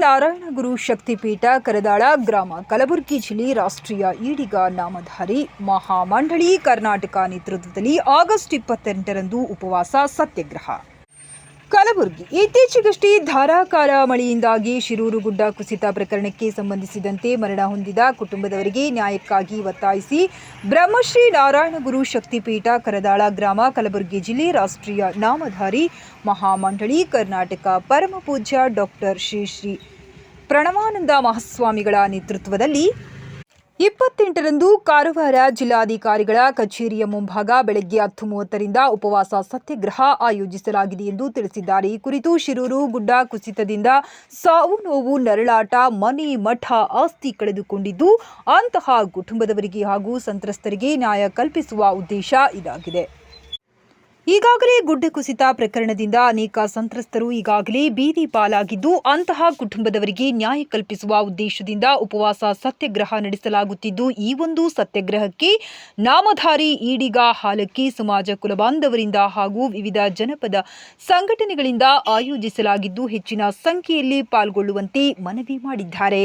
ನಾರಾಯಣಗುರು ಶಕ್ತಿಪೀಠ, ಕರದಾಳ ಗ್ರಾಮ ಕಲಬುರಗಿ ಜಿಲ್ಲೆ ರಾಷ್ಟ್ರೀಯ ಈಡಿಗ ನಾಮಧಾರಿ ಮಹಾಮಂಡಳಿ ಕರ್ನಾಟಕ ನೇತೃತ್ವದಲ್ಲಿ ಆಗಸ್ಟ್ ಇಪ್ಪತ್ತೆಂಟರಂದು ಉಪವಾಸ ಸತ್ಯಾಗ್ರಹ. ಕಲಬುರಗಿ. ಇತ್ತೀಚೆಗಷ್ಟೇ ಧಾರಾಕಾರ ಮಳೆಯಿಂದಾಗಿ ಶಿರೂರು ಗುಡ್ಡ ಕುಸಿತ ಪ್ರಕರಣಕ್ಕೆ ಸಂಬಂಧಿಸಿದಂತೆ ಮರಣ ಹೊಂದಿದ ಕುಟುಂಬದವರಿಗೆ ನ್ಯಾಯಕ್ಕಾಗಿ ಒತ್ತಾಯಿಸಿ ಬ್ರಹ್ಮಶ್ರೀ ನಾರಾಯಣಗುರು ಶಕ್ತಿಪೀಠ ಕರದಾಳ ಗ್ರಾಮ ಕಲಬುರಗಿ ಜಿಲ್ಲೆ ರಾಷ್ಟ್ರೀಯ ನಾಮಧಾರಿ ಮಹಾಮಂಡಳಿ ಕರ್ನಾಟಕ ಪರಮ ಪೂಜ್ಯ ಡಾಕ್ಟರ್ ಶ್ರೀ ಶ್ರೀ ಪ್ರಣವಾನಂದ ಮಹಾಸ್ವಾಮಿಗಳ ನೇತೃತ್ವದಲ್ಲಿ ಇಪ್ಪತ್ತೆಂಟರಂದು ಕಾರವಾರ ಜಿಲ್ಲಾಧಿಕಾರಿಗಳ ಕಚೇರಿಯ ಮುಂಭಾಗ ಬೆಳಗ್ಗೆ ಹತ್ತು ಮೂವತ್ತರಿಂದ ಉಪವಾಸ ಸತ್ಯಾಗ್ರಹ ಆಯೋಜಿಸಲಾಗಿದೆ ಎಂದು ತಿಳಿಸಿದ್ದಾರೆ. ಈ ಕುರಿತು ಶಿರೂರು, ಗುಡ್ಡ ಕುಸಿತದಿಂದ ಸಾವು ನೋವು, ನರಳಾಟ, ಮನೆ ಮಠ ಆಸ್ತಿ ಕಳೆದುಕೊಂಡಿದ್ದು, ಅಂತಹ ಕುಟುಂಬದವರಿಗೆ ಹಾಗೂ ಸಂತ್ರಸ್ತರಿಗೆ ನ್ಯಾಯ ಕಲ್ಪಿಸುವ ಉದ್ದೇಶ ಇದಾಗಿದೆ. ಈಗಾಗಲೇ ಗುಡ್ಡ ಕುಸಿತ ಪ್ರಕರಣದಿಂದ ಅನೇಕ ಸಂತ್ರಸ್ತರು ಈಗಾಗಲೇ ಬೀದಿ ಪಾಲಾಗಿದ್ದು ಅಂತಹ ಕುಟುಂಬದವರಿಗೆ ನ್ಯಾಯ ಕಲ್ಪಿಸುವ ಉದ್ದೇಶದಿಂದ ಉಪವಾಸ ಸತ್ಯಾಗ್ರಹ ನಡೆಸಲಾಗುತ್ತಿದ್ದು, ಈ ಒಂದು ಸತ್ಯಾಗ್ರಹಕ್ಕೆ ನಾಮಧಾರಿ ಈಡಿಗ ಹಾಲಕ್ಕಿ ಸಮಾಜ ಕುಲಬಾಂಧವರಿಂದ ಹಾಗೂ ವಿವಿಧ ಜನಪದ ಸಂಘಟನೆಗಳಿಂದ ಆಯೋಜಿಸಲಾಗಿದ್ದು, ಹೆಚ್ಚಿನ ಸಂಖ್ಯೆಯಲ್ಲಿ ಪಾಲ್ಗೊಳ್ಳುವಂತೆ ಮನವಿ ಮಾಡಿದ್ದಾರೆ.